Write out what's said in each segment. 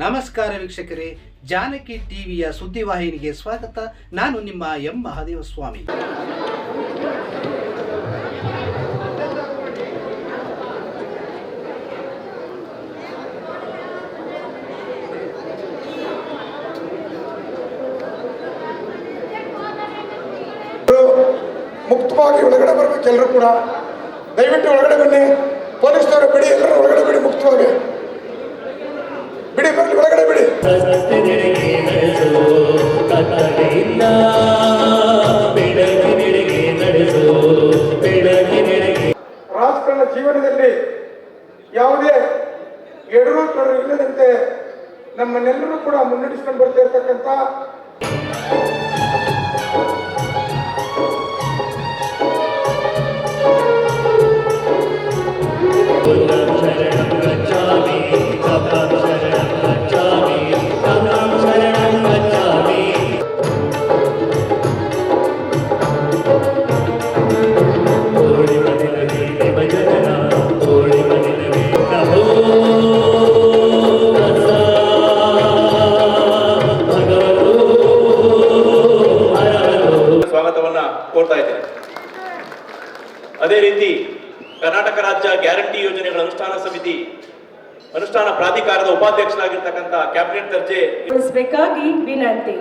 ನಮಸ್ಕಾರ ವೀಕ್ಷಕರೇ, ಜಾನಕಿ ಟಿವಿಯ ಸುದ್ದಿವಾಹಿನಿಗೆ ಸ್ವಾಗತ. ನಾನು ನಿಮ್ಮ ಎಂ. ಮಹಾದೇವ ಸ್ವಾಮಿ ಮುಕ್ತವಾಗಿ ಒಳಗಡೆ ಬರಬೇಕು ಎಲ್ಲರೂ ಕೂಡ. ದಯವಿಟ್ಟು ಒಳಗಡೆ ಬನ್ನಿ. ಪೊಲೀಸ್ನವರು ಬಿಡಿ, ಎಲ್ಲರೂ ಒಳಗಡೆ ಬಿಡಿ ಮುಕ್ತವಾಗಿ. ಬಿಡಿ ಬರಲಿ ಒಳಗಡೆ ಬಿಡಿ. ಬೇಕಾಗಿ ವಿನಂತಿ.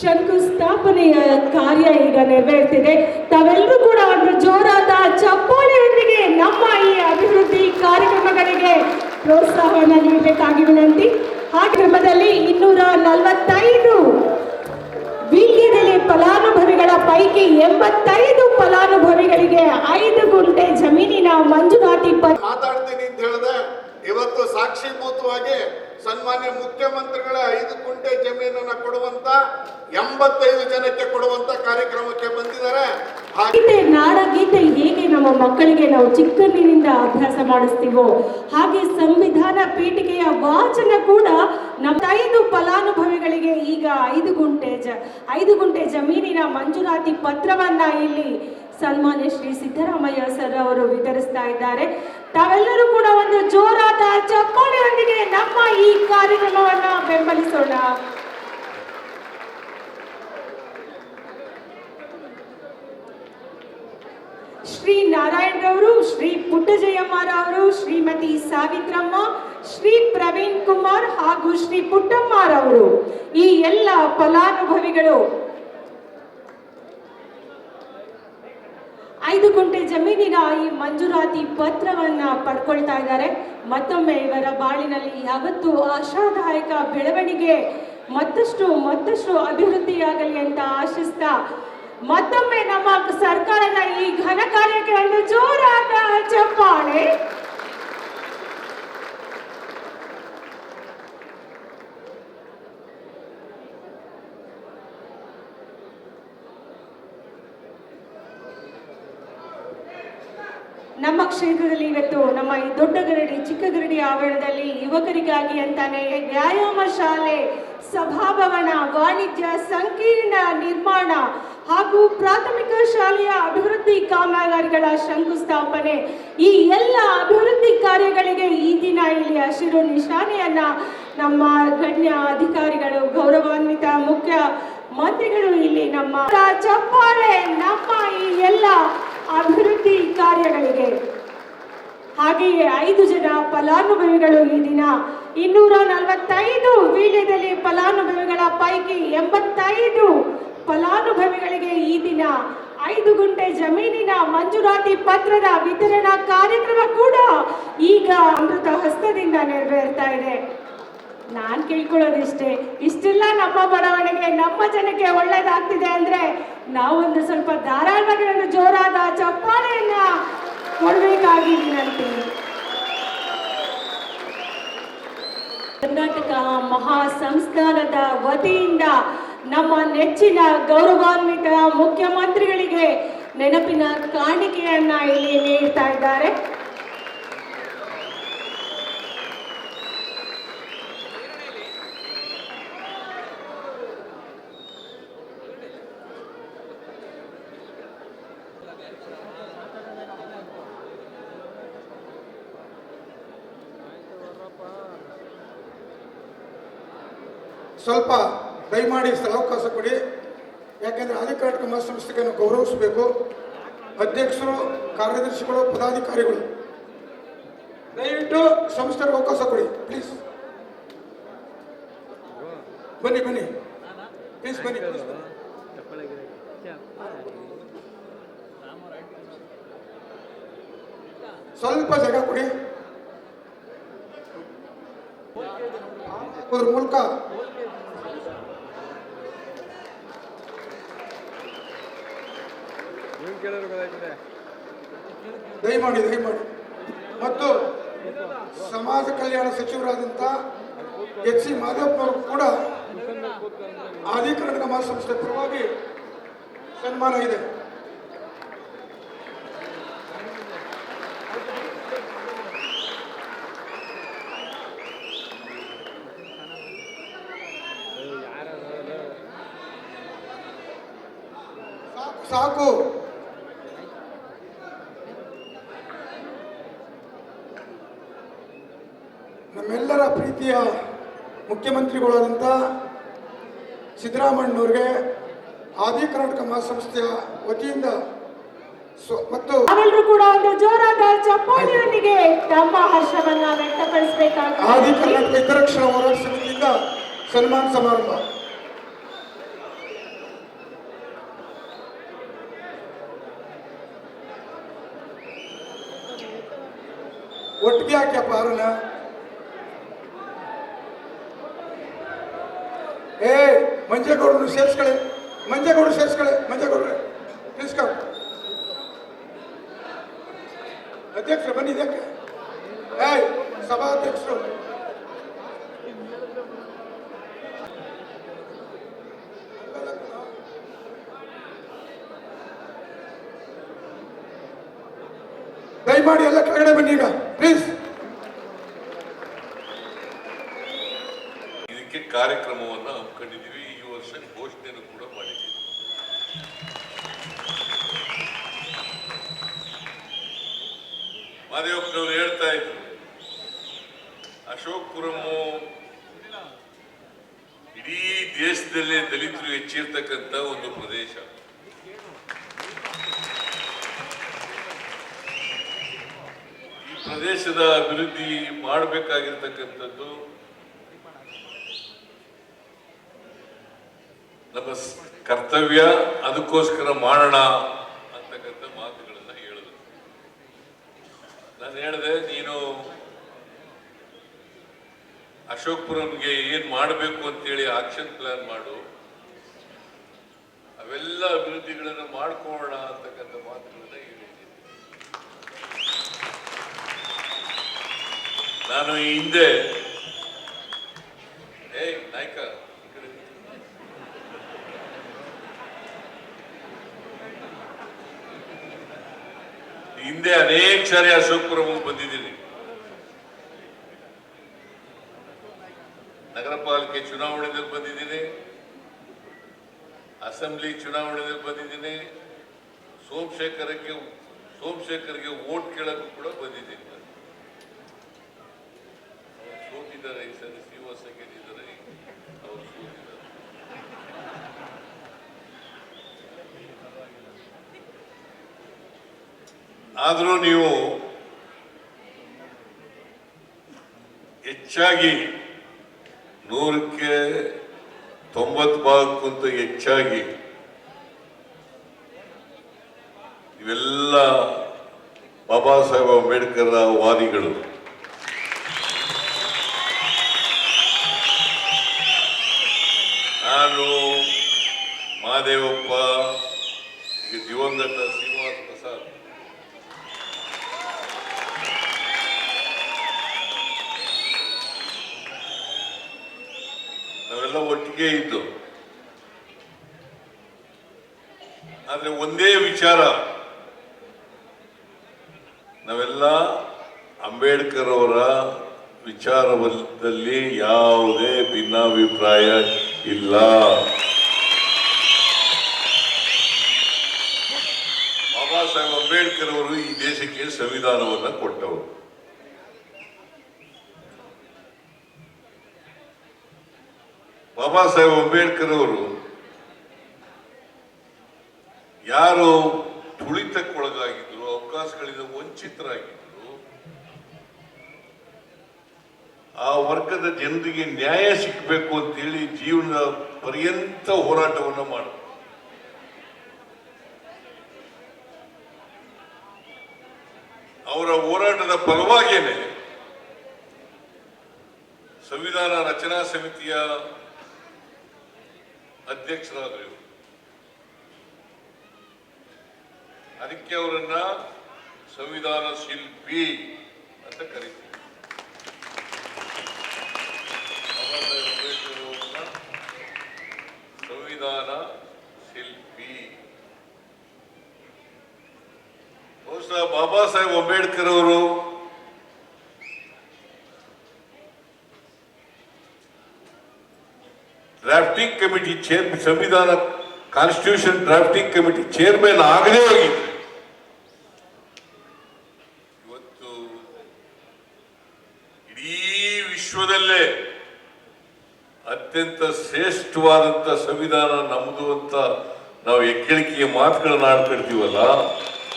ಶಂಕುಸ್ಥಾಪನೆಯ ಕಾರ್ಯ ಈಗ ನೆರವೇರ್ತಿದೆ. ತಾವೆಲ್ಲರೂ ಕೂಡ ಒಂದು ಜೋರಾದ ಚಪ್ಪಾಳೆಯೊಂದಿಗೆ ನಮ್ಮ ಈ ಅಭಿವೃದ್ಧಿ ಕಾರ್ಯಕ್ರಮಗಳಿಗೆ ಪ್ರೋತ್ಸಾಹವನ್ನು ನೀಡಬೇಕಾಗಿ ವಿನಂತಿ. ಆ ಕ್ರಮದಲ್ಲಿ ಇನ್ನೂರ ನಲವತ್ತೈದು ವೀಳ್ಯದೆಲೆ ಫಲಾನುಭವಿಗಳ ಪೈಕಿ ಎಂಬತ್ತೈದು ಫಲಾನುಭವಿಗಳಿಗೆ ಐದು ಗುಂಟೆ ಜಮೀನಿನ ಪತ್ರ. ಮಾತಾಡ್ತೀನಿ ಅಂತ ಹೇಳಿದೆ, ಇವತ್ತು ಸಾಕ್ಷಿಭೂತವಾಗಿ ಸನ್ಮಾನ್ಯ ಮುಖ್ಯಮಂತ್ರಿಗಳ ಐದು ಕುಂಟೆ ಜಮೀನನ್ನು ಕೊಡುವಂತ ಎಂಬತ್ತೈದು ಜನಕ್ಕೆ ಕೊಡುವಂತ ಕಾರ್ಯಕ್ರಮಕ್ಕೆ ಬಂದಿದ್ದಾರೆ. ನಾಡಗೀತೆ ಹೇಗೆ ನಮ್ಮ ಮಕ್ಕಳಿಗೆ ನಾವು ಚಿಕ್ಕಂದಿನಿಂದ ಅಭ್ಯಾಸ ಮಾಡಿಸ್ತೀವೋ, ಹಾಗೆ ಸಂವಿಧಾನ ಪೀಠಿಕೆಯ ವಾಚನ ಕೂಡ ನಮ್ಮ ಐದು ಫಲಾನುಭವಿಗಳಿಗೆ ಈಗ ಐದು ಗುಂಟೆ ಜ, ಐದು ಗುಂಟೆ ಜಮೀನಿನ ಮಂಜೂರಾತಿ ಪತ್ರವನ್ನ ಇಲ್ಲಿ ಸನ್ಮಾನ್ಯ ಶ್ರೀ ಸಿದ್ದರಾಮಯ್ಯ ಸರ್ ಅವರು ವಿತರಿಸ್ತಾ ಇದ್ದಾರೆ. ತಾವೆಲ್ಲರೂ ಕೂಡ ಒಂದು ಜೋರಾದ ಚಪ್ಪಾಳೆಯೊಂದಿಗೆ ನಮ್ಮ ಈ ಕಾರ್ಯಕ್ರಮವನ್ನು ಬೆಂಬಲಿಸೋಣ. ಶ್ರೀ ನಾರಾಯಣರವರು ಶ್ರೀ ಪುಟ್ಟಜಯಮ್ಮರವರು ಶ್ರೀಮತಿ ಸಾವಿತ್ರಮ್ಮ, ಶ್ರೀ ಪ್ರವೀಣ್ ಕುಮಾರ್ ಹಾಗೂ ಶ್ರೀ ಪುಟ್ಟಮ್ಮರವರು ಈ ಎಲ್ಲ ಫಲಾನುಭವಿಗಳು ಐದು ಗುಂಟೆ ಜಮೀನಿನ ಈ ಮಂಜೂರಾತಿ ಪತ್ರವನ್ನ ಪಡ್ಕೊಳ್ತಾ ಇದ್ದಾರೆ. ಮತ್ತೊಮ್ಮೆ ಇವರ ಬಾಳಿನಲ್ಲಿ ಯಾವತ್ತೂ ಆಶಾದಾಯಕ ಬೆಳವಣಿಗೆ. ಮತ್ತಷ್ಟು ಮತ್ತಷ್ಟು ಅಭಿವೃದ್ಧಿಯಾಗಲಿ ಅಂತ ಆಶಿಸ್ತಾ. ಮತ್ತೊಮ್ಮೆ ನಮ್ಮ ಸರ್ಕಾರದ ಈ ಘನ ಕಾರ್ಯಕ್ಕೆ ಒಂದು ಜೋರಾದ ಚಪ್ಪಾಳೆ ನಮ್ಮ ಕ್ಷೇತ್ರದಲ್ಲಿ ಇವತ್ತು ನಮ್ಮ ಈ ದೊಡ್ಡ ಗರಡಿ, ಚಿಕ್ಕ ಗರಡಿ ಆವರಣದಲ್ಲಿ ಯುವಕರಿಗಾಗಿ ಅಂತಾನೆ ವ್ಯಾಯಾಮ ಶಾಲೆ, ಸಭಾಭವನ, ವಾಣಿಜ್ಯ, ಸಂಕೀರ್ಣ ನಿರ್ಮಾಣ ಹಾಗೂ ಪ್ರಾಥಮಿಕ ಶಾಲೆಯ ಅಭಿವೃದ್ಧಿ ಕಾಮಗಾರಿಗಳ ಶಂಕುಸ್ಥಾಪನೆ. ಈ ಎಲ್ಲ ಅಭಿವೃದ್ಧಿ ಕಾರ್ಯಗಳಿಗೆ ಈ ದಿನ ಇಲ್ಲಿ ಹಸಿರು ನಿಶಾನೆಯನ್ನ ನಮ್ಮ ಗಣ್ಯ ಅಧಿಕಾರಿಗಳು, ಗೌರವಾನ್ವಿತ ಮುಖ್ಯ ಮಂತ್ರಿಗಳು ಇಲ್ಲಿ ನಮ್ಮ ಚಪ್ಪಾಳೆ, ನಮ್ಮ ಈ ಎಲ್ಲ ಅಭಿವೃದ್ಧಿ ಕಾರ್ಯಗಳಿಗೆ. ಹಾಗೆಯೇ ಐದು ಜನ ಫಲಾನುಭವಿಗಳು ಈ ದಿನ ಇನ್ನೂರ ನಲವತ್ತೈದು ವೀಳ್ಯದಲ್ಲಿ ಫಲಾನುಭವಿಗಳ ಪೈಕಿ ಎಂಬತ್ತೈದು ಫಲಾನುಭವಿಗಳಿಗೆ ಈ ದಿನ ಐದು ಗುಂಟೆ ಜಮೀನಿನ ಮಂಜೂರಾತಿ ಪತ್ರದ ವಿತರಣಾ ಕಾರ್ಯಕ್ರಮ ಕೂಡ ಈಗ ಅಮೃತ ಹಸ್ತದಿಂದ ನೆರವೇರ್ತಾ ಇದೆ. ನಾನ್ ಕೇಳ್ಕೊಳ್ಳೋದಿಷ್ಟೇ. ಇಷ್ಟೆಲ್ಲ ನಮ್ಮ ಬಡವಣಿಗೆ ನಮ್ಮ ಜನಕ್ಕೆ ಒಳ್ಳೇದಾಗ್ತಿದೆ ಅಂದ್ರೆ ನಾವೊಂದು ಸ್ವಲ್ಪ ಧಾರಾಳವಾಗಿ ಜೋರಾದ ಚಪ್ಪಾಳೆಯನ್ನ ಕೊಡ್ಬೇಕಾಗಿದ್ದೀನಂತೆ ಕರ್ನಾಟಕ ಮಹಾ ಸಂಸ್ಥಾನದ ವತಿಯಿಂದ ನಮ್ಮ ನೆಚ್ಚಿನ ಗೌರವಾನ್ವಿತ ಮುಖ್ಯಮಂತ್ರಿಗಳಿಗೆ ನೆನಪಿನ ಕಾಣಿಕೆಯನ್ನ ಇಲ್ಲಿ ನೀಡ್ತಾ ಇದ್ದಾರೆ ಸ್ವಲ್ಪ ದಯಮಾಡಿ ಸ್ಥಳಾವಕಾಶ ಕೊಡಿ. ಯಾಕೆಂದರೆ ಆದಿಕರ್ನಾಟಕ ಮಹಾಸಂಸ್ಥೆಗೆ ನಾವು ಗೌರವಿಸಬೇಕು. ಅಧ್ಯಕ್ಷರು, ಕಾರ್ಯದರ್ಶಿಗಳು, ಪದಾಧಿಕಾರಿಗಳು. ದಯವಿಟ್ಟು ಸಂಸ್ಥೆಗೆ ಅವಕಾಶ ಕೊಡಿ ಪ್ಲೀಸ್ ಬನ್ನಿ ಬನ್ನಿ. ಪ್ಲೀಸ್ ಬನ್ನಿ. ಸ್ವಲ್ಪ ಜಾಗ ಕೊಡಿ. ಮೂಲಕ ದಯಮಾಡಿ ದಯಮಾಡಿ. ಮತ್ತು ಸಮಾಜ ಕಲ್ಯಾಣ ಸಚಿವರಾದಂಥ ಎಚ್ ಸಿ ಮಾಧವಪ್ಪನವರು ಕೂಡ ಆದಿಕರ್ನಾಟಕ ಮಹಾಸಂಸ್ಥೆ ಪರವಾಗಿ ಸನ್ಮಾನ ಇದೆ. ಸಾಕು ಸಾಕು ನಮ್ಮೆಲ್ಲರ ಪ್ರೀತಿಯ ಮುಖ್ಯಮಂತ್ರಿಗಳಾದಂಥ ಸಿದ್ದರಾಮಣ್ಣವ್ರಿಗೆ ಆದಿ ಕರ್ನಾಟಕ ಮಹಾಸಂಸ್ಥೆಯ ವತಿಯಿಂದ ಮತ್ತು ಅವೆಲ್ಲರೂ ಕೂಡ ಒಂದು ಜೋರಾದ ಚಪ್ಪಾಳೆಯೊಂದಿಗೆ ತಮ್ಮ ಹರ್ಷವನ್ನ ಆದಿ ವ್ಯಕ್ತಪಡಿಸಬೇಕಾಗಿದೆ ಕರ್ನಾಟಕ ಹಿತರಕ್ಷಣಾ ಹೋರಾಟ ಸಮಿತಿಯಿಂದ ಸನ್ಮಾನ ಸಮಾರಂಭ. ಒಟ್ಟಿಗೆ ಹಾಕ್ಯಪ್ಪ ಆರನ ಮಂಜೇಗೌಡರು ಸೇರಿಸ್ಕೊಳ್ಳಿ. ಮಂಜೇಗೌಡರು ಸೇರಿಸ್ಕೊಳ್ಳಿ. ಮಂಜೇಗೌಡ್ರೆ ಕಮ್ ಅಧ್ಯಕ್ಷರು, ಬನ್ನಿ ಇದಕ್ಕೆ. ಏಯ್, ಸಭಾಧ್ಯಕ್ಷರು. ದಯಮಾಡಿ ಎಲ್ಲ ಕೆಳಗಡೆ ಬನ್ನಿ ಈಗ. ಪ್ಲೀಸ್ ಇದಕ್ಕೆ ಕಾರ್ಯಕ್ರಮವನ್ನು ಹಮ್ಮಿಕೊಂಡಿದ್ದೀವಿ. ವರ್ಷ ಘೋಷಣೆಯನ್ನು ಕೂಡ ಮಾಡಿದ್ದೀವಿ. ಮಾದೇವಪ್ಪನವರು ಹೇಳ್ತಾ ಇದ್ರು, ಅಶೋಕ್ಪುರಮು ಇಡೀ ದೇಶದಲ್ಲೇ ದಲಿತರು ಹೆಚ್ಚಿರ್ತಕ್ಕಂಥ ಒಂದು ಪ್ರದೇಶ. ಈ ಪ್ರದೇಶದ ಅಭಿವೃದ್ಧಿ ಮಾಡಬೇಕಾಗಿರ್ತಕ್ಕಂಥದ್ದು ನಮ್ಮ ಸ್- ಕರ್ತವ್ಯ ಅದಕ್ಕೋಸ್ಕರ ಮಾಡೋಣ ಅಂತಕ್ಕಂಥ ಮಾತುಗಳನ್ನ ಹೇಳಿದ್ರು. ನಾನು ಹೇಳಿದೆ, ನೀನು ಅಶೋಕ್ಪುರಂಗೆ ಏನ್ ಮಾಡಬೇಕು ಅಂತೇಳಿ ಆಕ್ಷನ್ ಪ್ಲಾನ್ ಮಾಡು. ಅವೆಲ್ಲ ಅಭಿವೃದ್ಧಿಗಳನ್ನು ಮಾಡ್ಕೊಳ್ಳೋಣ ಅಂತಕ್ಕಂಥ ಮಾತುಗಳನ್ನ ಹೇಳಿದ್ದೀನಿ. ನಾನು ಹಿಂದೆ ಏಯ್ ನಾಯ್ಕ ಈ ಕಡೆ ಹಿಂದೆ ಅನೇಕ ಸಾರಿ ಅಶೋಕ್ಪುರಂ ಬಂದಿದ್ದೀನಿ. ನಗರ ಪಾಲಿಕೆ ಚುನಾವಣೆಯಲ್ಲಿ ಬಂದಿದ್ದೀನಿ. ಅಸೆಂಬ್ಲಿ ಚುನಾವಣೆಯಲ್ಲಿ ಬಂದಿದ್ದೀನಿ. ಸೋಮಶೇಖರಕ್ಕೆ, ಸೋಮಶೇಖರ್ಗೆ ವೋಟ್ ಕೇಳಕ್ಕೂ ಕೂಡ ಬಂದಿದ್ದೀನಿ. ಸೋತಿದ್ದಾರೆ ಈ ಆದರೂ ನೀವು ಹೆಚ್ಚಾಗಿ ನೂರಕ್ಕೆ ತೊಂಬತ್ತು ಭಾಗಕ್ಕಿಂತ ಹೆಚ್ಚಾಗಿ ಇವೆಲ್ಲ ಬಾಬಾ ಸಾಹೇಬ್ ಅಂಬೇಡ್ಕರ್ ವಾದಿಗಳು. ನಾನು ಮಾದೇವಪ್ಪ ದಿವಂಗತ ಸಿ. ನಾವೆಲ್ಲ ಒಟ್ಟಿಗೆ ಇದ್ದು. ಆದ್ರೆ ಒಂದೇ ವಿಚಾರ. ನಾವೆಲ್ಲ ಅಂಬೇಡ್ಕರ್ ಅವರ ವಿಚಾರದಲ್ಲಿ ಯಾವುದೇ ಭಿನ್ನಾಭಿಪ್ರಾಯ ಇಲ್ಲ. ಬಾಬಾ ಸಾಹೇಬ್ ಅಂಬೇಡ್ಕರ್ ಅವರು ಈ ದೇಶಕ್ಕೆ ಸಂವಿಧಾನವನ್ನು ಕೊಟ್ಟವರು. ಬಾಬಾ ಸಾಹೇಬ್ ಅಂಬೇಡ್ಕರ್ ಅವರು ಯಾರು ತುಳಿತಕ್ಕೊಳಗಾಗಿದ್ರು, ಅವಕಾಶಗಳಿಂದ ವಂಚಿತರಾಗಿದ್ರು, ಆ ವರ್ಗದ ಜನರಿಗೆ ನ್ಯಾಯ ಸಿಕ್ಕಬೇಕು ಅಂತೇಳಿ ಜೀವನದ ಪರ್ಯಂತ ಹೋರಾಟವನ್ನು ಮಾಡ ಅವರ ಹೋರಾಟದ ಫಲವಾಗೇನೆ ಸಂವಿಧಾನ ರಚನಾ ಸಮಿತಿಯ ಅಧ್ಯಕ್ಷರಾದರು ಇವರು. ಅದಕ್ಕೆ ಅವರನ್ನ ಸಂವಿಧಾನ ಶಿಲ್ಪಿ ಅಂತ ಕರೀತೀವಿ ಬಾಬಾ ಸಾಹೇಬ್ ಅಂಬೇಡ್ಕರ್ ಅವರನ್ನ ಸಂವಿಧಾನ ಶಿಲ್ಪಿ ಬಹುಶಃ ಬಾಬಾ ಸಾಹೇಬ್ ಅಂಬೇಡ್ಕರ್ ಅವರು ಡ್ರಾಫ್ಟಿಂಗ್ ಕಮಿಟಿ ಚೇರ್ ಸಂವಿಧಾನ ಕಾನ್ಸ್ಟಿಟ್ಯೂಷನ್ ಡ್ರಾಫ್ಟಿಂಗ್ ಕಮಿಟಿ ಚೇರ್ಮನ್ ಆಗದೇ ಹೋಗಿದ್ರು ಇವತ್ತು ಇಡೀ ವಿಶ್ವದಲ್ಲೇ ಅತ್ಯಂತ ಶ್ರೇಷ್ಠವಾದಂತ ಸಂವಿಧಾನ ನಮ್ಮದು ಅಂತ ನಾವು ಎಕ್ಕಳಿಕೆಯ ಮಾತುಗಳನ್ನ ಆಡ್ತಿರ್ತೀವಲ್ಲ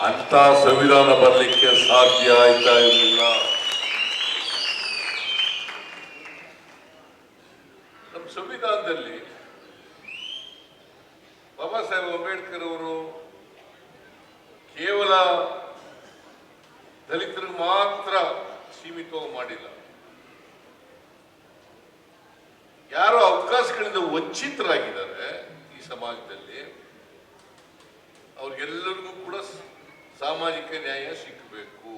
ಅಂತ ಸಂವಿಧಾನ ಬರಲಿಕ್ಕೆ ಸಾಧ್ಯ ಆಯ್ತಾ ಇರಲಿಲ್ಲ ನಮ್ಮ ಸಂವಿಧಾನದಲ್ಲಿ ಬಾಬಾ ಸಾಹೇಬ್ ಅಂಬೇಡ್ಕರ್ ಅವರು ಕೇವಲ ದಲಿತರಿಗೆ ಮಾತ್ರ ಸೀಮಿತವಾಗಿ ಮಾಡಿಲ್ಲ ಯಾರು ಅವಕಾಶಗಳಿಂದ ವಂಚಿತರಾಗಿದ್ದಾರೆ ಈ ಸಮಾಜದಲ್ಲಿ ಅವ್ರಿಗೆಲ್ಲರಿಗೂ ಕೂಡ ಸ- ಸಾಮಾಜಿಕ ನ್ಯಾಯ ಸಿಕ್ಕಬೇಕು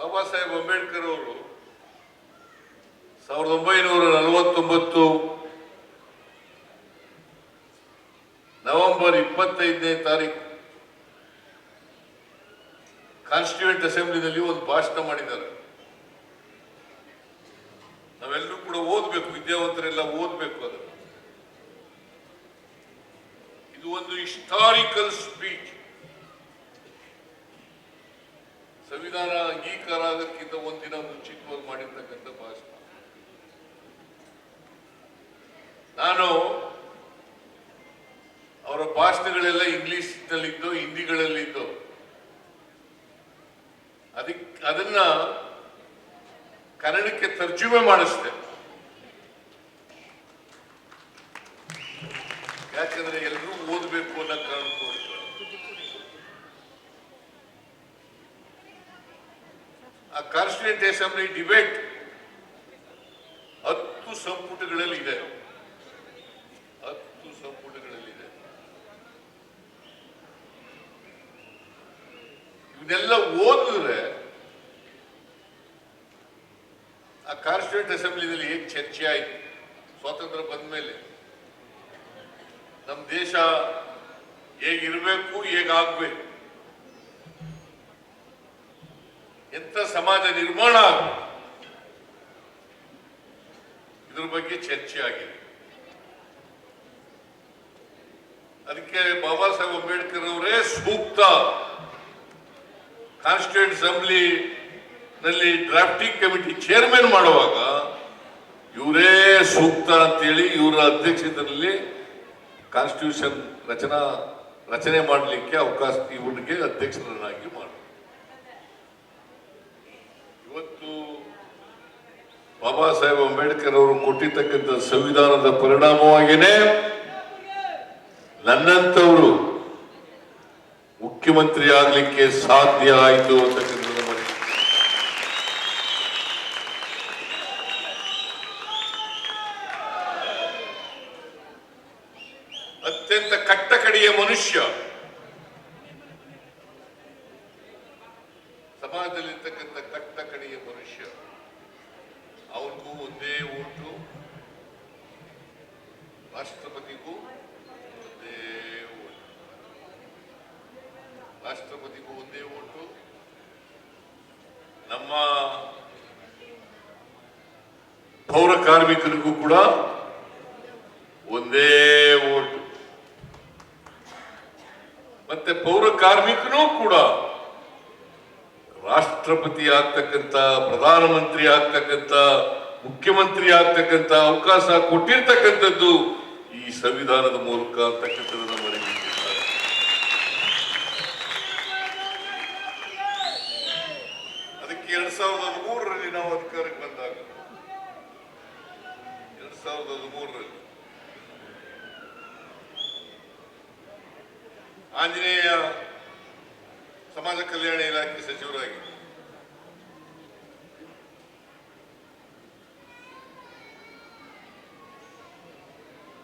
ಬಾಬಾ ಸಾಹೇಬ್ ಅಂಬೇಡ್ಕರ್ ಅವರು ಸಾವಿರದ ಒಂಬೈನೂರ ನಲವತ್ತೊಂಬತ್ತು ನವೆಂಬರ್ ಇಪ್ಪತ್ತೈದನೇ ತಾರೀಕು ಕಾನ್ಸ್ಟಿಟ್ಯೂಂಟ್ ಅಸೆಂಬ್ಲಿನಲ್ಲಿ ಒಂದು ಭಾಷಣ ಮಾಡಿದ್ದಾರೆ. ನಾವೆಲ್ಲರೂ ಕೂಡ ಓದಬೇಕು, ವಿದ್ಯಾವಂತರೆಲ್ಲ ಓದಬೇಕು ಅದನ್ನು. ಇದು ಒಂದು ಹಿಸ್ಟಾರಿಕಲ್ ನಾನು ಅವರ ಭಾಷಣಗಳೆಲ್ಲ ಇಂಗ್ಲಿಷ್ನಲ್ಲಿದ್ದು, ಹಿಂದಿಗಳಲ್ಲಿದ್ದು ಅದಕ್ಕೆ ಅದನ್ನ ಕನ್ನಡಕ್ಕೆ ತರ್ಜುಮೆ ಮಾಡಿಸ್ದೆ. ಯಾಕಂದ್ರೆ ಎಲ್ಲರೂ ಓದಬೇಕು ಅನ್ನೋ ಕಾರಣಕ್ಕೋಸ್ಕರ ಆ ಕಾನ್ಸ್ಟಿಟ್ಯೂಂಟ್ ಅಸೆಂಬ್ಲಿ ಡಿಬೇಟ್ ಇವನ್ನೆಲ್ಲ ಓದಿದ್ರೆ ಆ ಕಾನ್ಸ್ಟಿಟ್ಯೂಂಟ್ ಅಸೆಂಬ್ಲಿನಲ್ಲಿ ಹೇಗೆ ಚರ್ಚೆ ಆಯ್ತು? ಸ್ವಾತಂತ್ರ್ಯ ಬಂದ ಮೇಲೆ. ನಮ್ಮ ದೇಶ ಹೇಗಿರ್ಬೇಕು, ಹೇಗಾಗ್ಬೇಕು? ಎಂತ ಸಮಾಜ ನಿರ್ಮಾಣ ಆಗ್ಬೇಕು? ಇದ್ರ ಬಗ್ಗೆ ಚರ್ಚೆ ಆಗಿದೆ. ಅದಕ್ಕೆ ಬಾಬಾ ಸಾಹೇಬ್ ಅಂಬೇಡ್ಕರ್ ಅವರೇ ಸೂಕ್ತ. ಕಾನ್ಸ್ಟಿಟ್ಯೂಂಟ್ ಅಸೆಂಬ್ಲಿ ನಲ್ಲಿ ಡ್ರಾಫ್ಟಿಂಗ್ ಕಮಿಟಿ ಚೇರ್ಮನ್ ಮಾಡುವಾಗ ಇವರೇ ಸೂಕ್ತ ಅಂತೇಳಿ ಇವರ ಅಧ್ಯಕ್ಷತೆಯಲ್ಲಿ ಕಾನ್ಸ್ಟಿಟ್ಯೂಷನ್ ರಚನಾ, ರಚನೆ ಮಾಡಲಿಕ್ಕೆ ಅವಕಾಶ ಇವರಿಗೆ ಅಧ್ಯಕ್ಷರನ್ನಾಗಿ ಮಾಡಿ. ಇವತ್ತು ಬಾಬಾ ಸಾಹೇಬ್ ಅಂಬೇಡ್ಕರ್ ಅವರು ಕೊಟ್ಟಿರ್ತಕ್ಕಂಥ ಸಂವಿಧಾನದ ಪರಿಣಾಮವಾಗಿಯೇ ನನ್ನಂತವರು ಮುಖ್ಯ ಮುಖ್ಯಮಂತ್ರಿ ಆಗ್ಲಿಕ್ಕೆ ಸಾಧ್ಯ ಆಯಿತು ಅಂತ ಮನೆ. ಅತ್ಯಂತ ಕಟ್ಟಕಡೆಯ ಮನುಷ್ಯ. ಸಮಾಜದಲ್ಲಿರ್ತಕ್ಕಂಥ ಕಟ್ಟಕಡೆಯ ಮನುಷ್ಯ. ಅವ್ರಿಗೂ ಒಂದೇ ಓಟು ರಾಷ್ಟ್ರಪತಿಗೂ ಒಂದೇ ಓಟು ರಾಷ್ಟ್ರಪತಿಗೂ ಒಂದೇ ಓಟು ನಮ್ಮ ಪೌರ ಕಾರ್ಮಿಕರಿಗೂ ಕೂಡ ಒಂದೇ ಓಟು. ಮತ್ತೆ ಪೌರ ಕಾರ್ಮಿಕನೂ ಕೂಡ ರಾಷ್ಟ್ರಪತಿ ಆಗ್ತಕ್ಕಂಥ, ಪ್ರಧಾನಮಂತ್ರಿ ಆಗ್ತಕ್ಕಂಥ, ಮುಖ್ಯಮಂತ್ರಿ ಆಗ್ತಕ್ಕಂಥ ಅವಕಾಶ ಕೊಟ್ಟಿರ್ತಕ್ಕಂಥದ್ದು ಈ ಸಂವಿಧಾನದ ಮೂಲಕ ಅಂತಕ್ಕಂಥದ್ದು ಮರೆತಿದ್ದಾರೆ ಅದಕ್ಕೆ ಎರಡ್ ಸಾವಿರದ ಹದಿಮೂರರಲ್ಲಿ ನಾವು ಅಧಿಕಾರಕ್ಕೆ ಬಂದಾಗ, ಎರಡ್ ಸಾವಿರದ ಹದಿಮೂರರಲ್ಲಿ ಆಂಜನೇಯ ಸಮಾಜ ಕಲ್ಯಾಣ ಇಲಾಖೆ ಸಚಿವರಾಗಿ,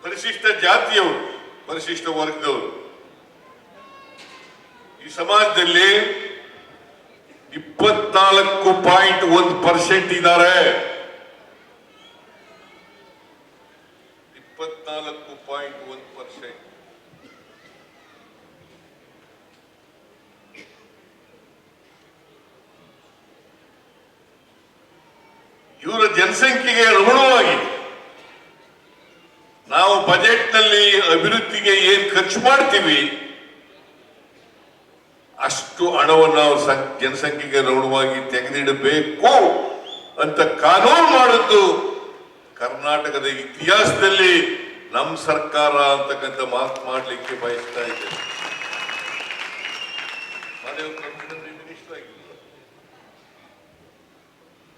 ಪರಿಶಿಷ್ಟ ಜಾತಿಯವರು, ಪರಿಶಿಷ್ಟ ವರ್ಗದವರು, ಈ ಸಮಾಜದಲ್ಲಿ ಇಪ್ಪತ್ನಾಲ್ಕು ಪಾಯಿಂಟ್ ಒಂದು ಪರ್ಸೆಂಟ್ ಇದ್ದಾರೆ ಇಪ್ಪತ್ನಾಲ್ಕು ಪಾಯಿಂಟ್ ಒಂದು ಪರ್ಸೆಂಟ್ ಇವರ ಜನಸಂಖ್ಯೆಗೆ ಅನುಗುಣವಾಗಿ ನಾವು ಬಜೆಟ್ನಲ್ಲಿ ಅಭಿವೃದ್ಧಿಗೆ ಏನ್ ಖರ್ಚು ಮಾಡ್ತೀವಿ ಅಷ್ಟು ಹಣವನ್ನು ನಾವು ಸಂ- ಜನಸಂಖ್ಯೆಗೆ ಅನುಗುಣವಾಗಿ ತೆಗೆದಿಡಬೇಕು ಅಂತ ಕಾನೂನು ಮಾಡಿದ್ದು ಕರ್ನಾಟಕದ ಇತಿಹಾಸದಲ್ಲಿ ನಮ್ಮ ಸರ್ಕಾರ ಅಂತಕ್ಕಂಥ ಮಾತು ಮಾಡಲಿಕ್ಕೆ ಬಯಸ್ತಾ ಇದೆ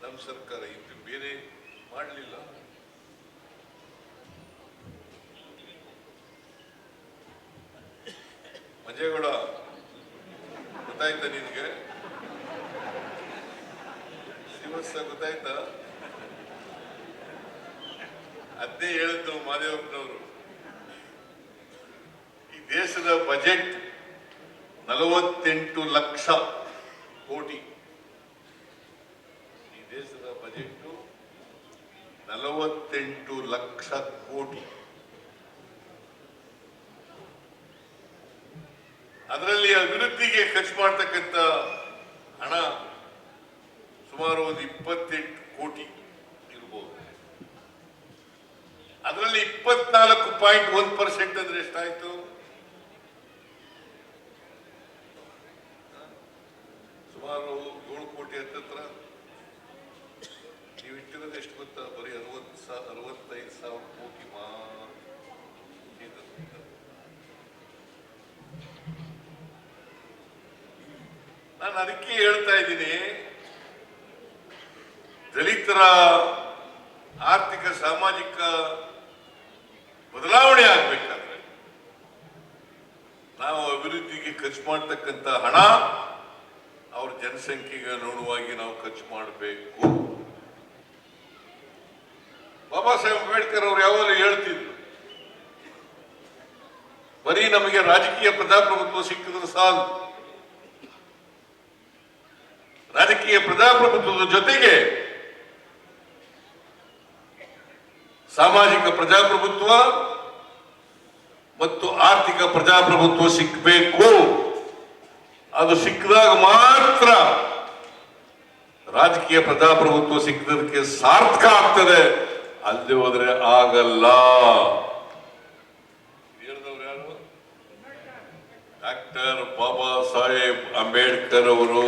ನಮ್ಮ ಸರ್ಕಾರ ಇದು ಬೇರೆ ಮಾಡಲಿಲ್ಲ. ಮಂಜೇಗೌಡ, ಗೊತ್ತಾಯ್ತಾ ನಿನಗೆ? ಶ್ರೀವತ್ಸ ಗೊತ್ತಾಯ್ತ? ಅದೇ ಹೇಳಿದ್ರು ಮಾದೇವಪ್ಪನವರು. ಈ ದೇಶದ ಬಜೆಟ್ ನಲವತ್ತೆಂಟು ಲಕ್ಷ ಕೋಟಿ. ಈ ದೇಶದ ಬಜೆಟ್ ನಲವತ್ತೆಂಟು ಲಕ್ಷ ಕೋಟಿ. ಅದರಲ್ಲಿ ಅಭಿವೃದ್ಧಿಗೆ ಖರ್ಚು ಮಾಡ್ತಕ್ಕಂಥ ಹಣ ಸುಮಾರು ಒಂದು ಇಪ್ಪತ್ತೆಂಟು ಕೋಟಿ ಇರ್ಬೋದು. ಅದರಲ್ಲಿ ಇಪ್ಪತ್ನಾಲ್ಕು ಪಾಯಿಂಟ್ ಒಂದು ಪರ್ಸೆಂಟ್ ಅಂದ್ರೆ ಎಷ್ಟಾಯ್ತು? ಸುಮಾರು ಏಳು ಕೋಟಿ ಹತ್ತತ್ರ ನೀವು ಇಟ್ಟಿರೋದು ಎಷ್ಟು ಗೊತ್ತಾ? ಬರೀ ಅರವತ್ತು ಸಾ, ಅರವತ್ತೈದು ಸಾವಿರ ಕೋಟಿ ಮಾತ್ರ ನಾನು ಅದಕ್ಕೆ ಹೇಳ್ತಾ ಇದ್ದೀನಿ ದಲಿತರ ಆರ್ಥಿಕ, ಸಾಮಾಜಿಕ ಬದಲಾವಣೆ ಆಗ್ಬೇಕಾದ್ರೆ ನಾವು ಅಭಿವೃದ್ಧಿಗೆ ಖರ್ಚು ಮಾಡ್ತಕ್ಕಂಥ ಹಣ ಅವ್ರ ಜನಸಂಖ್ಯೆಗೆ ಅನುಗುಣವಾಗಿ ನಾವು ಖರ್ಚು ಮಾಡಬೇಕು. ಬಾಬಾ ಸಾಹೇಬ್ ಅಂಬೇಡ್ಕರ್ ಅವರು ಯಾವಾಗಲೂ ಹೇಳ್ತಿದ್ರು, ಬರೀ ನಮಗೆ ರಾಜಕೀಯ ಪ್ರಜಾಪ್ರಭುತ್ವ ಸಿಕ್ಕಿದ್ರೆ ಸಾಲು. ರಾಜಕೀಯ ಪ್ರಜಾಪ್ರಭುತ್ವದ ಜೊತೆಗೆ ಸಾಮಾಜಿಕ ಪ್ರಜಾಪ್ರಭುತ್ವ ಮತ್ತು ಆರ್ಥಿಕ ಪ್ರಜಾಪ್ರಭುತ್ವ ಸಿಕ್ಕಬೇಕು ಅದು ಸಿಕ್ಕಿದಾಗ ಮಾತ್ರ ರಾಜಕೀಯ ಪ್ರಜಾಪ್ರಭುತ್ವ ಸಿಕ್ಕದಕ್ಕೆ ಸಾರ್ಥಕ ಆಗ್ತದೆ. ಅಲ್ಲಿ ಹೋದ್ರೆ ಆಗಲ್ಲ. ಡಾಕ್ಟರ್ ಬಾಬಾ ಸಾಹೇಬ್ ಅಂಬೇಡ್ಕರ್ ಅವರು.